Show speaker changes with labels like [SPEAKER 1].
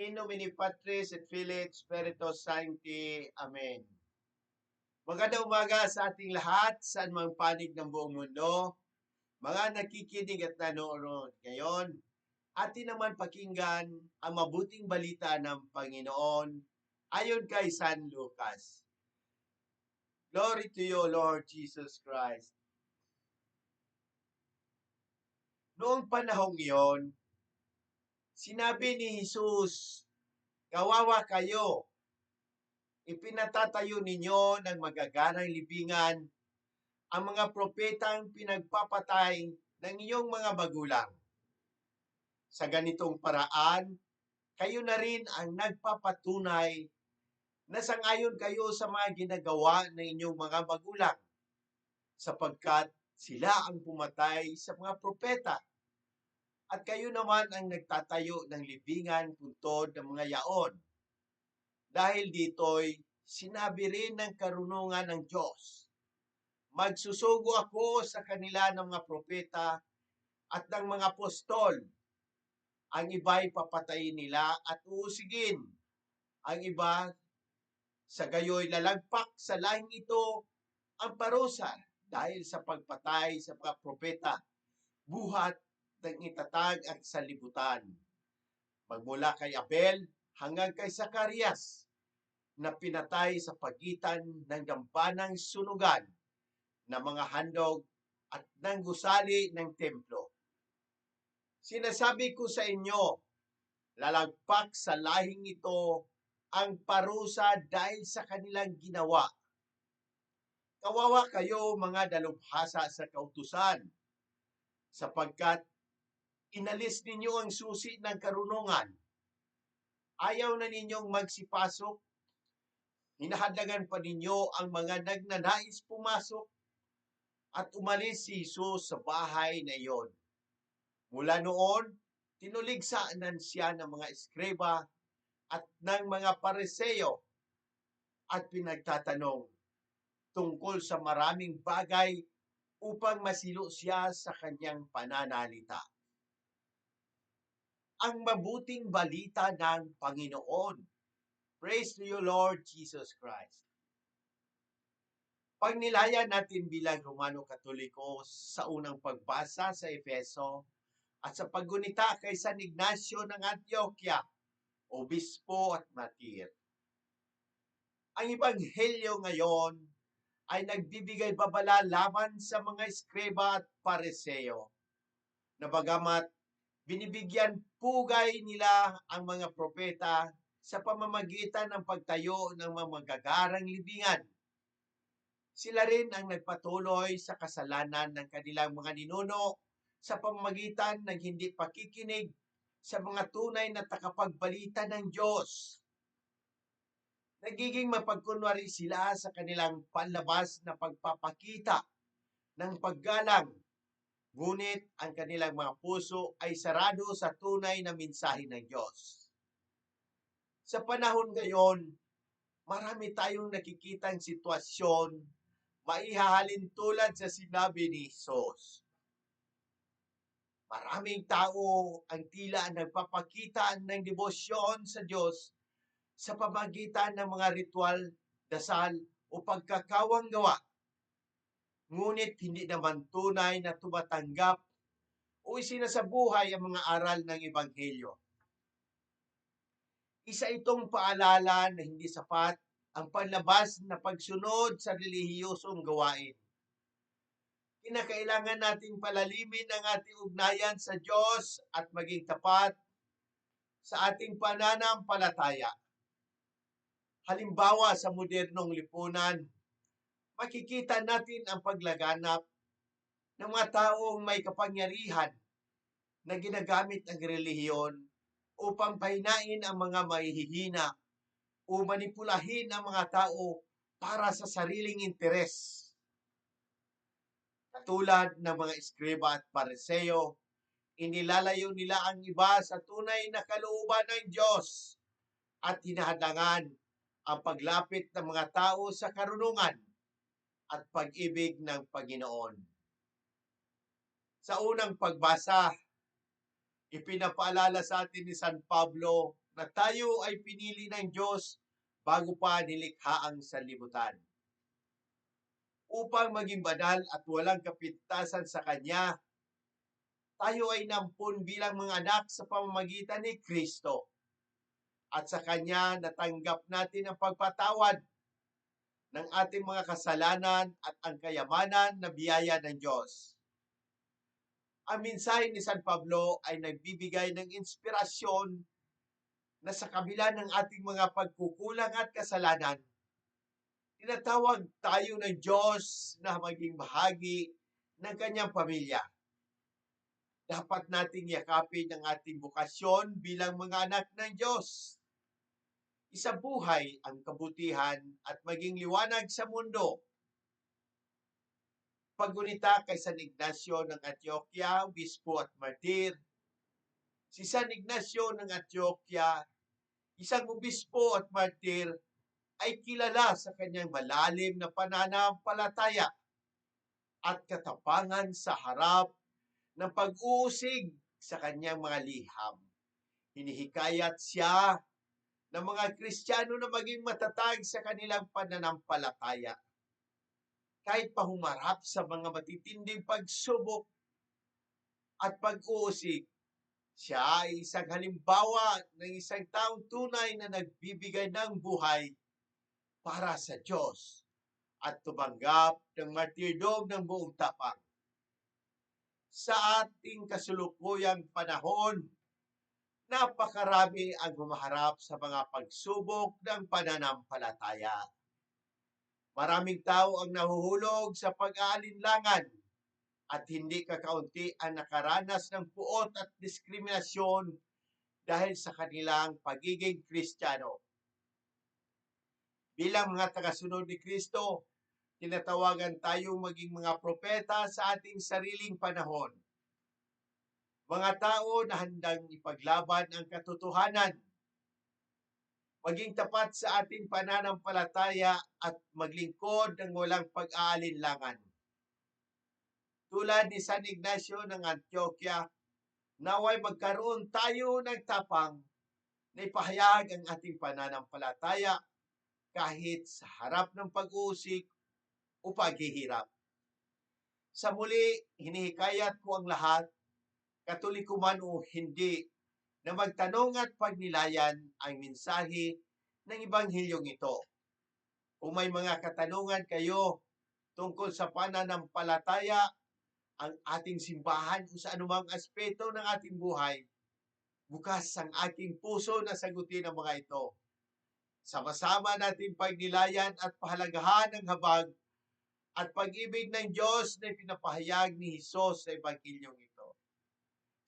[SPEAKER 1] In nomine Patris et Filii et Sancti. Amen. Magandang umaga sa ating lahat, saan mang panig ng buong mundo. Mga nakikinig at nanonood ngayon, atin naman pakinggan ang mabuting balita ng Panginoon ayon kay San Lucas. Glory to you, Lord Jesus Christ. Noong panahong iyon, sinabi ni Jesus, Kawawa kayo, ipinatatayo ninyo ng magagarang libingan ang mga propetang pinagpapatay ng iyong mga magulang. Sa ganitong paraan, kayo na rin ang nagpapatunay na sangayon kayo sa mga ginagawa ng inyong mga magulang sapagkat sila ang pumatay sa mga propeta at kayo naman ang nagtatayo ng libingan puntod ng mga yaon. Dahil dito'y sinabi rin ng karunungan ng Diyos, Magsusugo ako sa kanila ng mga propeta at ng mga apostol. Ang iba'y papatayin nila at uusigin. Ang iba sa gayoy lalagpak sa lahing ito ang parusa dahil sa pagpatay sa mga propeta, buhat ng itatag at salibutan. Magmula kay Abel hanggang kay Zacarias na pinatay sa pagitan ng gampanang sunugan na mga handog at ng gusali ng templo. Sinasabi ko sa inyo, lalagpak sa lahing ito ang parusa dahil sa kanilang ginawa. Kawawa kayo mga dalubhasa sa kautusan, sapagkat inalis ninyo ang susi ng karunungan. Ayaw na ninyong magsipasok, hinahadagan pa ninyo ang mga nagnanais pumasok at umalis si Jesus sa bahay na iyon. Mula noon, tinuligsaanan siya ng mga eskreba at ng mga pareseyo at pinagtatanong tungkol sa maraming bagay upang masilo siya sa kanyang pananalita. Ang mabuting balita ng Panginoon. Praise to you, Lord Jesus Christ. Pagnilayan natin bilang Romano Katoliko sa unang pagbasa sa Efeso at sa paggunita kay San Ignacio ng Antioquia, obispo at martir. Ang Ebanghelyo ngayon ay nagbibigay babala laban sa mga eskreba at pareseo na bagamat binibigyan pugay nila ang mga propeta sa pamamagitan ng pagtayo ng mga magagarang libingan. Sila rin ang nagpatuloy sa kasalanan ng kanilang mga ninuno sa pamamagitan ng hindi pakikinig sa mga tunay na takapagbalita ng Diyos. Nagiging mapagkunwari sila sa kanilang panlabas na pagpapakita ng paggalang, ngunit ang kanilang mga puso ay sarado sa tunay na mensahe ng Diyos. Sa panahon ngayon, marami tayong nakikitang sitwasyon maihahalin tulad sa sinabi ni Jesus. Maraming tao ang tila nagpapakita ng debosyon sa Diyos sa pamagitan ng mga ritual, dasal o pagkakawang gawa. Ngunit hindi naman tunay na tumatanggap o isinasabuhay ang mga aral ng Ebanghelyo. Isa itong paalala na hindi sapat ang panlabas na pagsunod sa relihiyosong gawain. Kinakailangan nating palalimin ang ating ugnayan sa Diyos at maging tapat sa ating pananampalataya. Halimbawa sa modernong lipunan, makikita natin ang paglaganap ng mga taong may kapangyarihan na ginagamit ang relihiyon upang pahinain ang mga mahihina o manipulahin ang mga tao para sa sariling interes. Katulad ng mga eskriba at pareseo, inilalayo nila ang iba sa tunay na kalooban ng Diyos at hinahadangan ang paglapit ng mga tao sa karunungan at pag-ibig ng Panginoon. Sa unang pagbasa, ipinapaalala sa atin ni San Pablo na tayo ay pinili ng Diyos bago pa nilikha ang sanlibutan. Upang maging banal at walang kapintasan sa Kanya, tayo ay nampun bilang mga anak sa pamamagitan ni Kristo. At sa Kanya natanggap natin ang pagpatawad ng ating mga kasalanan at ang kayamanan na biyaya ng Diyos. Ang mensahe ni San Pablo ay nagbibigay ng inspirasyon na sa kabila ng ating mga pagkukulang at kasalanan, tinatawag tayo ng Diyos na maging bahagi ng kanyang pamilya. Dapat nating yakapin ang ating bukasyon bilang mga anak ng Diyos. Isang buhay ang kabutihan at maging liwanag sa mundo. Pagunita kay San Ignacio ng Antioquia, Bispo at Martir. Si San Ignacio ng Antioquia, isang obispo at martir, ay kilala sa kanyang malalim na pananampalataya at katapangan sa harap ng pag-uusig sa kanyang mga liham. Hinihikayat siya ng mga Kristiyano na maging matatag sa kanilang pananampalataya. Kahit pahumarap sa mga matitinding pagsubok at pag-uusig, siya ay isang halimbawa ng isang taong tunay na nagbibigay ng buhay para sa Diyos at tumanggap ng martyrdom ng buong tapang. Sa ating kasulukuyang panahon, napakarami ang humaharap sa mga pagsubok ng pananampalataya. Maraming tao ang nahuhulog sa pag-aalinlangan at hindi kakaunti ang nakaranas ng puot at diskriminasyon dahil sa kanilang pagiging Kristiyano. Bilang mga tagasunod ni Kristo, tinatawagan tayong maging mga propeta sa ating sariling panahon. Mga tao na handang ipaglaban ang katotohanan, maging tapat sa ating pananampalataya at maglingkod ng walang pag-aalinlangan. Tulad ni San Ignacio ng Antioquia, naway magkaroon tayo ng tapang na ipahayag ang ating pananampalataya kahit sa harap ng pag-uusik o paghihirap. Sa muli, hinihikayat ko ang lahat, katoliko man o hindi, na magtanong at pagnilayan ang mensahe ng Ebanghilyong ito. Kung may mga katanungan kayo tungkol sa pananampalataya, ang ating simbahan o sa anumang aspeto ng ating buhay, bukas ang aking puso na sagutin ang mga ito. Sama-sama natin pagnilayan at pahalagahan ang habag at pag-ibig ng Diyos na pinapahayag ni Hesus sa Ebanghilyong ito.